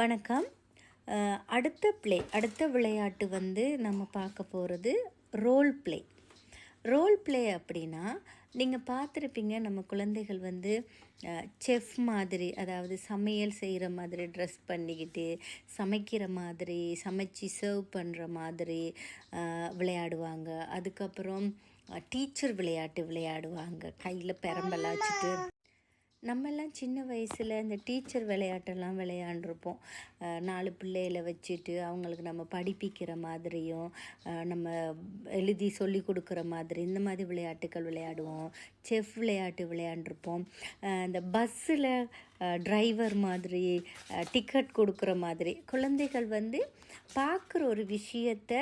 வணக்கம். அடுத்த ப்ளே அடுத்த விளையாட்டு வந்து நம்ம பார்க்க போகிறது ரோல் ப்ளே ரோல் ப்ளே அப்படின்னா நீங்கள் பார்த்துருப்பீங்க நம்ம குழந்தைகள் வந்து செஃப் மாதிரி அதாவது சமையல் செய்கிற மாதிரி ட்ரெஸ் பண்ணிக்கிட்டு சமைக்கிற மாதிரி சமைச்சு சர்வ் பண்ணுற மாதிரி விளையாடுவாங்க. அதுக்கப்புறம் டீச்சர் விளையாட்டு விளையாடுவாங்க. கையில் பெரம்பெல்லாம் வச்சுட்டு நம்மெல்லாம் சின்ன வயசில் இந்த டீச்சர் விளையாட்டெல்லாம் விளையாண்டுருப்போம். நாலு பிள்ளைகளை வச்சுட்டு அவங்களுக்கு நம்ம படிப்பிக்கிற மாதிரியும் நம்ம எழுதி சொல்லி கொடுக்குற மாதிரி இந்த மாதிரி விளையாட்டுகள் விளையாடுவோம். செஃப் விளையாட்டு விளையாண்டுருப்போம். இந்த பஸ்ஸில் டிரைவர் மாதிரி டிக்கெட் கொடுக்குற மாதிரி குழந்தைகள் வந்து பார்க்குற ஒரு விஷயத்தை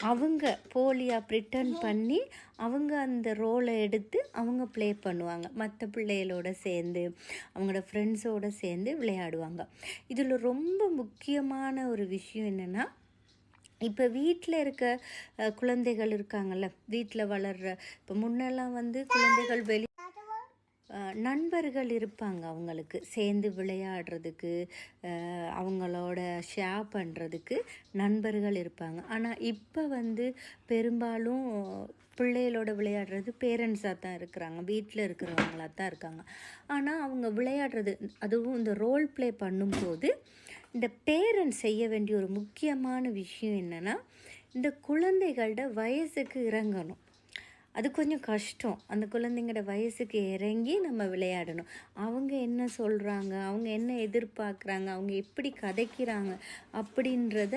அவங்க போலியாக ப்ரிட்டன் பண்ணி அவங்க அந்த ரோலை எடுத்து அவங்க ப்ளே பண்ணுவாங்க. மற்ற பிள்ளைகளோட சேர்ந்து அவங்களோட ஃப்ரெண்ட்ஸோடு சேர்ந்து விளையாடுவாங்க. இதில் ரொம்ப முக்கியமான ஒரு விஷயம் என்னென்னா இப்போ வீட்டில் இருக்க குழந்தைகள் இருக்காங்கல்ல வீட்டில் வளர்கிற இப்போ முன்னெல்லாம் வந்து குழந்தைகள் வெளி நண்பர்கள் இருப்பாங்க அவங்களுக்கு. சேர்ந்து விளையாடுறதுக்கு அவங்களோட ஷேர் பண்ணுறதுக்கு நண்பர்கள் இருப்பாங்க. ஆனால் இப்போ வந்து பெரும்பாலும் பிள்ளைகளோட விளையாடுறது பேரண்ட்ஸாக தான் இருக்கிறாங்க. வீட்டில் இருக்கிறவங்களாக தான் இருக்காங்க. ஆனால் அவங்க விளையாடுறது அதுவும் இந்த ரோல் ப்ளே பண்ணும்போது இந்த பேரண்ட்ஸ் செய்ய வேண்டிய ஒரு முக்கியமான விஷயம் என்னென்னா இந்த குழந்தைகளோட வயசுக்கு இறங்கணும். அது கொஞ்சம் கஷ்டம். அந்த குழந்தைங்களோட வயசுக்கு இறங்கி நம்ம விளையாடணும். அவங்க என்ன சொல்கிறாங்க அவங்க என்ன எதிர்பார்க்குறாங்க? அவங்க எப்படி கதைக்கிறாங்க? அப்படின்றத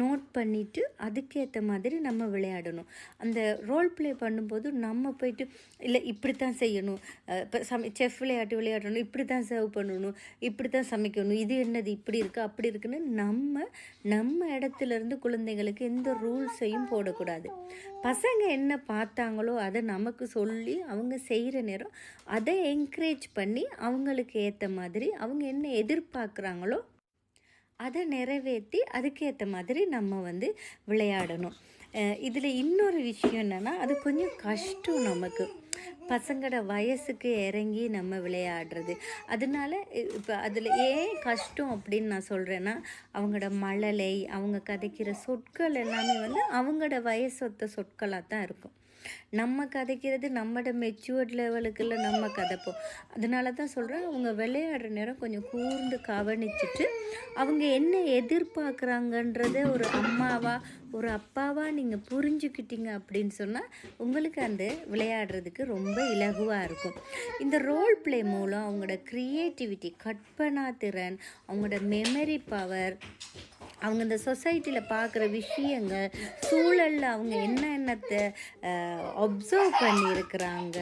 நோட் பண்ணிவிட்டு அதுக்கேற்ற மாதிரி நம்ம விளையாடணும். அந்த ரோல் ப்ளே பண்ணும்போது நம்ம போயிட்டு இல்லை இப்படி தான் செய்யணும் இப்போ சமை செஃப் விளையாட்டு விளையாடணும். இப்படி தான் சர்வ் பண்ணணும். இப்படி தான் சமைக்கணும். இது என்னது? இப்படி இருக்குது அப்படி இருக்குன்னு நம்ம நம்ம இடத்துல இருந்து குழந்தைங்களுக்கு எந்த ரூல்ஸையும் போடக்கூடாது. பசங்க என்ன பார்த்தாங்களோ அதை நமக்கு சொல்லி அவங்க செய்கிற நேரம் அதை என்கரேஜ் பண்ணி அவங்களுக்கு ஏற்ற மாதிரி அவங்க என்ன எதிர்பார்க்குறாங்களோ அதை நிறைவேற்றி அதுக்கேற்ற மாதிரி நம்ம வந்து விளையாடணும். இதில் இன்னொரு விஷயம் என்னென்னா அது கொஞ்சம் கஷ்டம் நமக்கு. பசங்களோட வயசுக்கு இறங்கி நம்ம விளையாடுறது. அதனால இப்போ அதில் ஏன் கஷ்டம் அப்படின்னு நான் சொல்கிறேன்னா அவங்களோட மழலை அவங்க கதைக்கிற சொற்கள் எல்லாமே வந்து அவங்களோட வயசொத்த சொற்களாக தான் இருக்கும். நம்ம கதைக்கிறது நம்மளோட மெச்சூர்ட் லெவலுக்குள்ள நம்ம கதைப்போம். அதனால தான் சொல்கிறேன் அவங்க விளையாடுற நேரம் கொஞ்சம் கூர்ந்து கவனிச்சுட்டு அவங்க என்ன எதிர்பார்க்குறாங்கன்றத ஒரு அம்மாவா ஒரு அப்பாவா நீங்கள் புரிஞ்சுக்கிட்டீங்க அப்படின்னு சொன்னால் உங்களுக்கு அந்த விளையாடுறதுக்கு ரொம்ப இலகுவாக இருக்கும். இந்த ரோல் ப்ளே மூலம் அவங்களோட க்ரியேட்டிவிட்டி கற்பனா திறன் அவங்களோட மெமரி பவர் அவங்க இந்த சொசைட்டியில் பார்க்குற விஷயங்கள் சூழலில் அவங்க என்ன என்னத்தை அப்சர்வ் பண்ணியிருக்கிறாங்க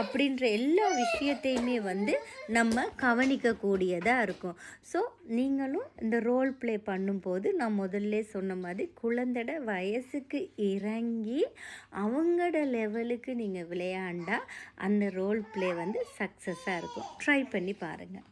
அப்படின்ற எல்லா விஷயத்தையுமே வந்து நம்ம கவனிக்கக்கூடியதாக இருக்கும். ஸோ நீங்களும் இந்த ரோல் ப்ளே பண்ணும்போது நான் முதல்ல சொன்ன மாதிரி குழந்தைட வயசுக்கு இறங்கி அவங்களோட லெவலுக்கு நீங்கள் விளையாண்டா அந்த ரோல் ப்ளே வந்து சக்ஸஸாக இருக்கும். ட்ரை பண்ணி பாருங்கள்